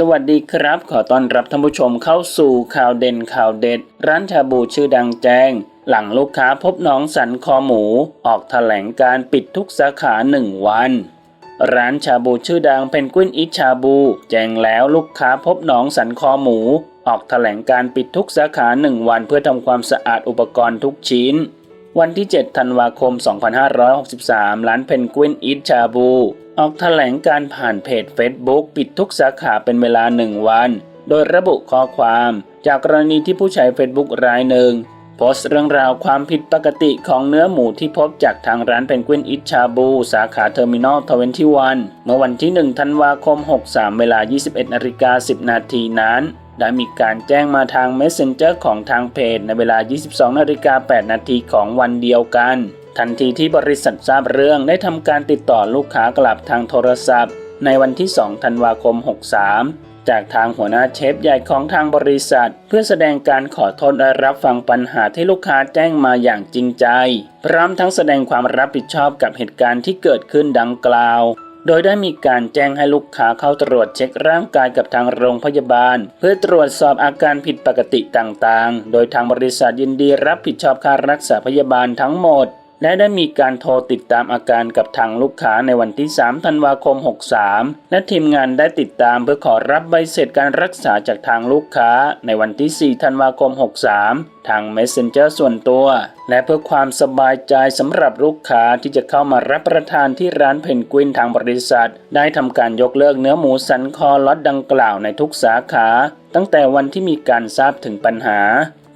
สวัสดีครับ ขอต้อนรับท่านผู้ชมเข้าสู่ข่าวเด่นข่าวเด็ด ร้านชาบูชื่อดังแจ้ง หลังลูกค้าพบน้องสันคอหมู ออกแถลงการปิดทุกสาขาหนึ่งวัน ร้านชาบูชื่อดังเพนกวินอิชาบู แจ้งแล้วลูกค้าพบหนองสันคอหมู ออกแถลงการปิดทุกสาขาหนึ่งวัน เพื่อทำความสะอาดอุปกรณ์ทุกชิ้น วันที่ 7 ธันวาคม 2563 ร้านเพนกวินอิชาบู ออกแถลงการผ่านเพจ Facebook ปิดทุกสาขาเป็นเวลาหนึ่งวัน โดยระบุข้อความ จากกรณีที่ผู้ใช้ Facebook รายหนึ่งโพสต์เรื่องราวความผิดปกติของเนื้อหมูที่พบจากทางร้านเพนกวินอิชาบู สาขาเทอร์มินอล21เมื่อวันที่ 1 ธันวาคม 63 เวลา 21นาฬิกา10 นาทีนั้น ได้มีการแจ้งมาทาง Messenger ของทางเพจในเวลา 22นาฬิกา8นาทีของวันเดียวกัน ทันทีที่บริษัททราบเรื่องได้ทำการติดต่อลูกค้ากลับทางโทรศัพท์ ในวันที่ 2 ธันวาคม 63 จากทางหัวหน้าเชฟใหญ่ของทางบริษัท เพื่อแสดงการขอโทษและรับฟังปัญหาที่ลูกค้าแจ้งมาอย่างจริงใจ พร้อมทั้งแสดงความรับผิดชอบกับเหตุการณ์ที่เกิดขึ้นดังกล่าว โดยได้มีการแจ้งให้ลูกค้าเข้าตรวจเช็คร่างกายกับทางโรงพยาบาล เพื่อตรวจสอบอาการผิดปกติต่างๆ โดยทางบริษัทยินดีรับผิดชอบค่ารักษาพยาบาลทั้งหมด และได้มีการโทรติดตามอาการกับทางลูกค้าในวันที่ 3 ธันวาคม 63 และทีมงานได้ติดตามเพื่อขอรับใบเสร็จการรักษาจากทางลูกค้าในวันที่ 4 ธันวาคม 63 ทาง Messenger ส่วนตัว และเพื่อความสบายใจสำหรับลูกค้าที่จะเข้ามารับประทานที่ร้านเพนกวินทางบริษัท ได้ทำการยกเลิกเนื้อหมูสันคอล็อตดังกล่าวในทุกสาขา ตั้งแต่วันที่มีการทราบถึงปัญหา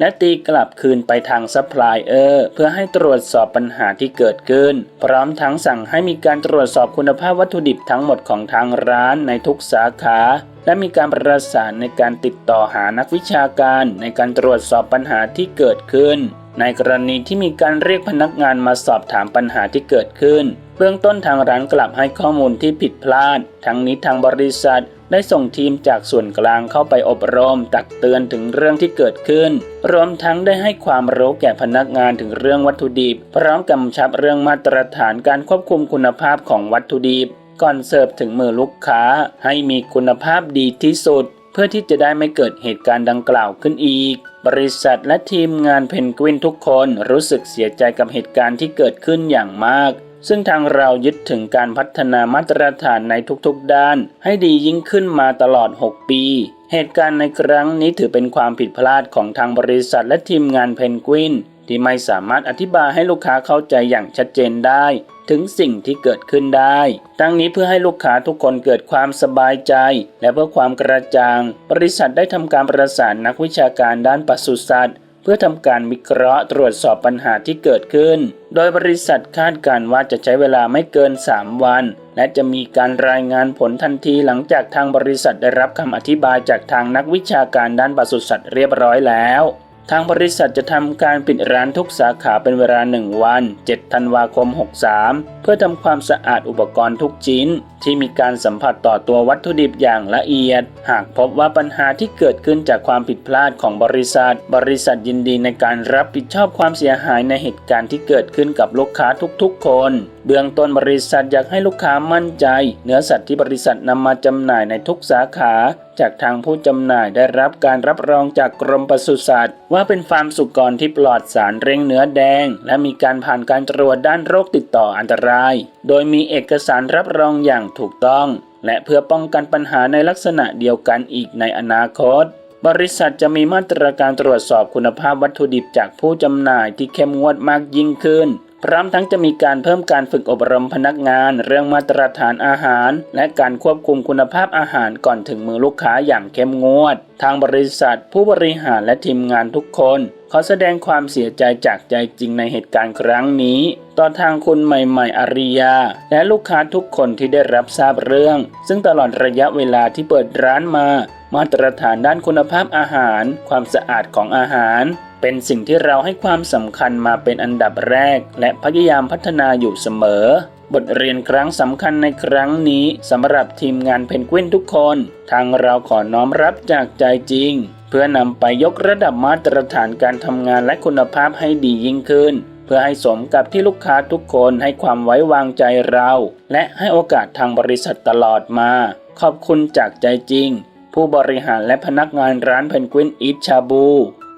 และตีกลับคืนไปทางซัพพลายเออร์เพื่อให้ตรวจสอบปัญหาที่เกิดขึ้น พร้อมทั้งสั่งให้มีการตรวจสอบคุณภาพวัตถุดิบทั้งหมดของทางร้านในทุกสาขา และมีการประสานในการติดต่อหานักวิชาการในการตรวจสอบปัญหาที่เกิดขึ้น ในกรณีที่มีการเรียกพนักงานมาสอบถามปัญหาที่เกิดขึ้น เบื้องต้นทางร้านกลับให้ข้อมูลที่ผิดพลาด ทั้งนี้ทางบริษัทได้ส่งทีมจากส่วนกลางเข้าไปอบรม ตักเตือนถึงเรื่องที่เกิดขึ้น รวมทั้งได้ให้ความรู้แก่พนักงานถึงเรื่องวัตถุดิบ พร้อมกำชับเรื่องมาตรฐานการควบคุมคุณภาพของวัตถุดิบ ก่อนเสิร์ฟถึงมือลูกค้า ให้มีคุณภาพดีที่สุด เพื่อที่จะได้ไม่เกิดเหตุการณ์ดังกล่าวขึ้นอีก บริษัทและทีมงานเพนกวินทุกคนรู้สึกเสียใจกับเหตุการณ์ที่เกิดขึ้นอย่างมาก ซึ่งทางเรายึดถึงการพัฒนามาตรฐานในทุกๆด้าน ให้ดียิ่งขึ้นมาตลอด 6 ปี เหตุการณ์ในครั้งนี้ถือเป็นความผิดพลาดของทางบริษัทและทีมงานเพนกวินที่ไม่สามารถอธิบายให้ลูกค้าเข้าใจอย่างชัดเจนได้ ถึงสิ่งที่เกิดขึ้นได้ ทั้งนี้เพื่อให้ลูกค้าทุกคนเกิดความสบายใจ และเพื่อความกระจ่าง บริษัทได้ทำการประสานนักวิชาการด้านปศุสัตว์ เพื่อทำการวิเคราะห์ตรวจสอบปัญหาที่เกิดขึ้น โดยบริษัทคาดการว่าจะใช้เวลาไม่เกิน 3 วัน และจะมีการรายงานผลทันทีหลังจากทางบริษัทได้รับคำอธิบายจากทางนักวิชาการด้านปศุสัตว์เรียบร้อยแล้ว ทางบริษัทจะทำการปิดร้านทุกสาขาเป็นเวลา 1 วัน 7 ธันวาคม 63 เพื่อทำความสะอาดอุปกรณ์ทุกชิ้น ที่มีการสัมผัสต่อตัววัตถุดิบอย่างละเอียด หากพบว่าปัญหาที่เกิดขึ้นจากความผิดพลาดของบริษัท บริษัทยินดีในการรับผิดชอบความเสียหายในเหตุการณ์ที่เกิดขึ้นกับลูกค้าทุกๆ คนเบื้องต้นบริษัทอยากให้ลูกค้ามั่นใจ เนื้อสัตว์ที่บริษัทนำมาจำหน่ายในทุกสาขา จากทางผู้จำหน่ายได้รับการรับรองจากกรมปศุสัตว์ ว่าเป็นฟาร์มสุกรที่ปลอดสารเร่งเนื้อแดง และมีการผ่านการตรวจด้านโรคติดต่ออันตราย โดยมีเอกสารรับรองอย่างถูกต้อง และเพื่อป้องกันปัญหาในลักษณะเดียวกันอีกในอนาคตบริษัทจะมีมาตรการตรวจสอบคุณภาพวัตถุดิบจากผู้จำหน่ายที่เข้มงวดมากยิ่งขึ้น พร้อมทั้งจะมีการเพิ่มการฝึกอบรมพนักงาน เรื่องมาตรฐานอาหาร และการควบคุมคุณภาพอาหารก่อนถึงมือลูกค้าอย่างเข้มงวด ทางบริษัท ผู้บริหารและทีมงานทุกคนขอแสดงความเสียใจจากใจจริงในเหตุการณ์ครั้งนี้ ต่อทางคุณใหม่ ๆอาริยา และลูกค้าทุกคนที่ได้รับทราบเรื่อง ซึ่งตลอดระยะเวลาที่เปิดร้านมา มาตรฐานด้านคุณภาพอาหาร ความสะอาดของอาหาร เป็นสิ่งที่เราให้ความสำคัญมาเป็นอันดับแรก และพยายามพัฒนาอยู่เสมอ บทเรียนครั้งสำคัญในครั้งนี้สำหรับทีมงานเพนกวินทุกคน ทางเราขอน้อมรับจากใจจริง เพื่อนำไปยกระดับมาตรฐานการทำงานและคุณภาพให้ดียิ่งขึ้น เพื่อให้สมกับที่ลูกค้าทุกคนให้ความไว้วางใจเรา และให้โอกาสทางบริษัทตลอดมา ขอบคุณจากใจจริง ผู้บริหารและพนักงานร้านเพนกวินอีทชาบู